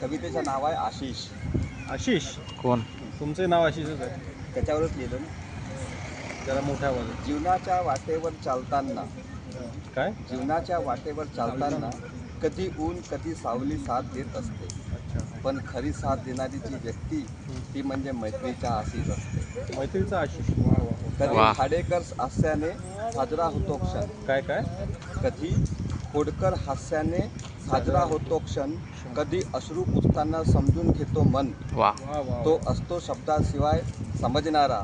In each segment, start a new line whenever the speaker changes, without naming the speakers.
कवितेचं नाव आहे आशिष.
आशिष?
कोण?
तुमचे नाव आशिषच आहे.
त्याच्यावरच लिहिलं ना.
जरा मोठ्या आवाजात.
जीवनाच्या वाटेवर चालताना.
काय?
जीवनाच्या वाटेवर चालताना कधी ऊन कधी सावली साथ देत असते.
अच्छा.
पण खरी साथ देणारी जी व्यक्ती ती म्हणजे मैत्रीच्या आशीष असते.
मैत्रीचा आशिष. वा वा वा.
कधी. खाडेकर हास्याने साजरा होतो क्षण.
काय काय?
कधी खोडकर हास्याने साजरा होतो क्षण कधी अश्रू पुसताना समजून घेतो मन. तो असतो शब्दाशिवाय समजणारा.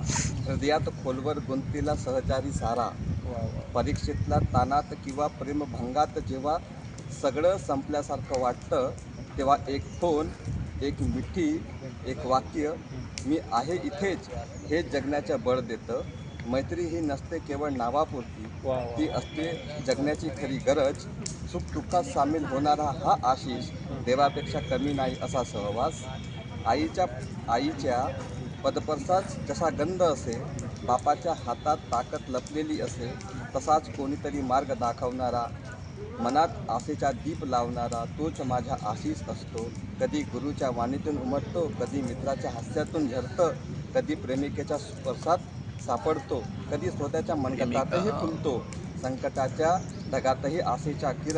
हृदयात खोलवर गुंतीला सहचारी सारा. परीक्षेतल्या ताणात किंवा प्रेमभंगात जेव्हा सगळं संपल्यासारखं वाटतं तेव्हा एक फोन एक मिठी एक वाक्य मी आहे इथेच हे जगण्याचं बळ देतं. मैत्री ही नसते केवळ नावापुरती ती असते जगण्याची खरी गरज. सुखदुःखात सामील होणारा हा आशिष देवापेक्षा कमी नाही असा सहवास. आईच्या आईच्या पदपर्साच जसा गंध असे बापाच्या हातात ताकद लपलेली असे तसाच कोणीतरी मार्ग दाखवणारा मनात आशेचा दीप लावणारा तोच माझा आशिष असतो. कधी गुरुच्या वाणीतून उमटतो कधी मित्राच्या हास्यातून झरतं कधी प्रेमिकेच्या स्पर्शात सापडतो. कधी स्वतःच्या मनगटातही फुलतो. संकटाच्या ढगातही आशेचा किरण